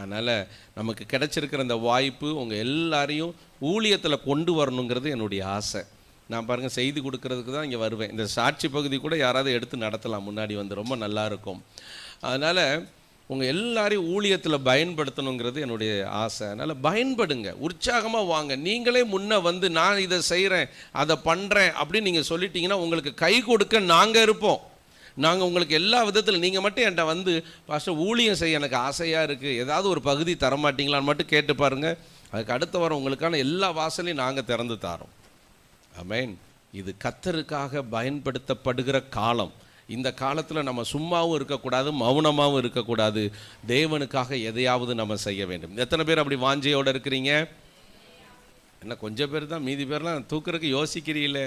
அதனால் நமக்கு கிடைச்சிருக்கிற இந்த வாய்ப்பு உங்கள் எல்லாரையும் ஊழியத்தில் கொண்டு வரணுங்கிறது என்னுடைய ஆசை. நான் பாருங்கள் செய்தி கொடுக்கறதுக்கு தான் இங்கே வருவேன். இந்த சாட்சி பகுதி கூட யாராவது எடுத்து நடத்தலாம். முன்னாடி வந்து ரொம்ப நல்லாயிருக்கும் அதனால் உங்கள் எல்லாரையும் ஊழியத்தில் பயன்படுத்தணுங்கிறது என்னுடைய ஆசை. அதனால் பயன்படுங்க. உற்சாகமாக வாங்க. நீங்களே முன்னே வந்து நான் இதை செய்கிறேன் அதை பண்ணுறேன் அப்படின்னு நீங்கள் சொல்லிட்டீங்கன்னா உங்களுக்கு கை கொடுக்க நாங்கள் இருப்போம். நாங்கள் உங்களுக்கு எல்லா விதத்தில் நீங்கள் மட்டும் என்கிட்ட வந்து பாஸ்டர் ஊழியம் செய்ய எனக்கு ஆசையாக இருக்குது ஏதாவது ஒரு பகுதி தரமாட்டிங்களான்னு மட்டும் கேட்டு பாருங்கள் அதுக்கு அடுத்த வாரம் உங்களுக்கான எல்லா வாசலையும் நாங்கள் திறந்து தாரோம். அமேன் இது கத்தருக்காக பயன்படுத்தப்படுகிற காலம். இந்த காலத்தில் நம்ம சும்மாவும் இருக்கக்கூடாது மௌனமாகவும் இருக்கக்கூடாது. தேவனுக்காக எதையாவது நம்ம செய்ய வேண்டும். எத்தனை பேர் அப்படி வாஞ்சையோடு இருக்கிறீங்க? என்ன கொஞ்சம் பேர் தான் மீதி பேர்லாம் தூக்குறதுக்கு யோசிக்கிறீங்களே.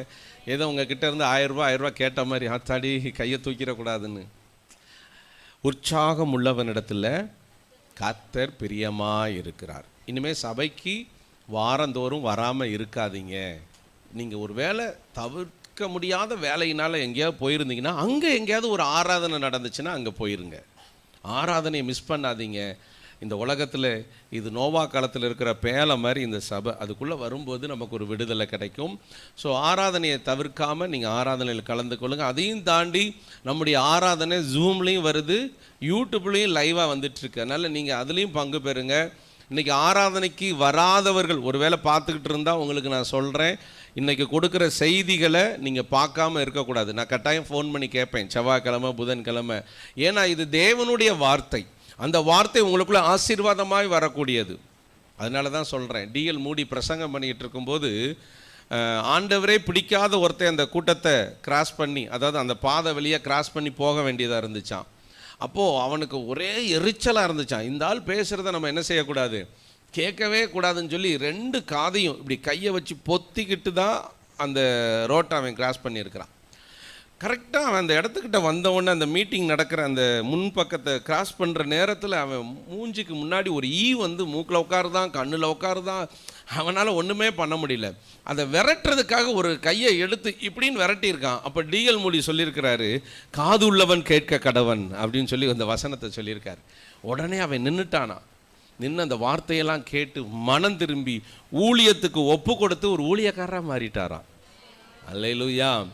ஏதோ உங்ககிட்ட இருந்து ஆயிரரூபா ஆயிரரூபா ஆயிரம் ரூபாய் கேட்ட மாதிரி ஆத்தாடி கையை தூக்கிடக்கூடாதுன்னு உற்சாகம் உள்ளவனிடத்தில் கத்தர் பிரியமாக இருக்கிறார். இனிமேல் சபைக்கு வாரந்தோறும் வராமல் இருக்காதீங்க. நீங்கள் ஒரு வேலை தவிர்க்க முடியாத வேலையினால் எங்கேயாவது போயிருந்தீங்கன்னா அங்கே எங்கேயாவது ஒரு ஆராதனை நடந்துச்சுன்னா அங்கே போயிருங்க. ஆராதனையை மிஸ் பண்ணாதீங்க. இந்த உலகத்தில் இது நோவா காலத்தில் இருக்கிற பேலை மாதிரி இந்த சபை. அதுக்குள்ளே வரும்போது நமக்கு ஒரு விடுதலை கிடைக்கும். ஸோ ஆராதனையை தவிர்க்காமல் நீங்கள் ஆராதனையில் கலந்து கொள்ளுங்கள் அதையும் தாண்டி நம்முடைய ஆராதனை ஜூம்லேயும் வருது யூடியூப்லேயும் லைவாக வந்துட்டுருக்கு. அதனால் நீங்கள் அதுலேயும் பங்கு பெறுங்க. இன்றைக்கி ஆராதனைக்கு வராதவர்கள் ஒருவேளை பார்த்துக்கிட்டு இருந்தால் உங்களுக்கு நான் சொல்கிறேன் இன்றைக்கி கொடுக்குற செய்திகளை நீங்கள் பார்க்காம இருக்கக்கூடாது. நான் கட்டாயம் ஃபோன் பண்ணி கேட்பேன். செவ்வாய்க்கிழமை புதன்கிழமை. ஏன்னா இது தேவனுடைய வார்த்தை. அந்த வார்த்தை உங்களுக்குள்ள ஆசீர்வாதமாய் வரக்கூடியது. அதனால தான் சொல்கிறேன் டிஎல் மூடி பிரசங்கம் பண்ணிக்கிட்டு இருக்கும்போது ஆண்டவரே பிடிக்காத ஒருத்தன் அந்த கூட்டத்தை கிராஸ் பண்ணி அதாவது அந்த பாதை வழியாக கிராஸ் பண்ணி போக வேண்டியதாக இருந்துச்சான் அப்போது அவனுக்கு ஒரே எரிச்சலாக இருந்துச்சான் இந்த ஆள் பேசுகிறத நம்ம என்ன செய்யக்கூடாது? கேட்கவே கூடாதுன்னு சொல்லி ரெண்டு காதையும் இப்படி கையை வச்சு பொத்திக்கிட்டு தான் அந்த ரோட்டை அவன் கிராஸ் பண்ணியிருக்கிறான். கரெக்டாக அவன் அந்த இடத்துக்கிட்ட வந்தவொடனே அந்த மீட்டிங் நடக்கிற அந்த முன்பக்கத்தை கிராஸ் பண்ணுற நேரத்தில் அவன் மூஞ்சிக்கு முன்னாடி ஒரு ஈ வந்து மூக்கில் உட்காருதான் கண்ணில் உட்காருதான். அவனால் ஒன்றுமே பண்ண முடியல. அதை விரட்டுறதுக்காக ஒரு கையை எடுத்து இப்படின்னு விரட்டியிருக்கான். அப்போ டிஎல் மொழி சொல்லியிருக்கிறாரு காது உள்ளவன் கேட்க கடவன் அப்படின்னு சொல்லி அந்த வசனத்தை சொல்லியிருக்காரு. உடனே அவன் நின்றுட்டானா நின்று அந்த வார்த்தையெல்லாம் கேட்டு மனம் திரும்பி ஊழியத்துக்கு ஒப்பு கொடுத்து ஒரு ஊழியக்காரராக மாறிட்டாரான் அல்லேலூயா.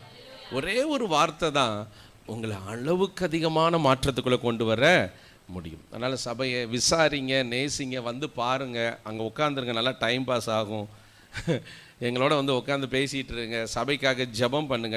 ஒரே ஒரு வார்த்தை தான் உங்களை அளவுக்கு அதிகமான மாற்றத்துக்குள்ளே கொண்டு வர முடியும். அதனால் சபையை விசாரிங்க நேசிங்க வந்து பாருங்கள் அங்கே உட்காந்துருங்க நல்லா டைம் பாஸ் ஆகும். எங்களோட வந்து உட்காந்து பேசிகிட்டு இருங்க. சபைக்காக ஜெபம் பண்ணுங்கள்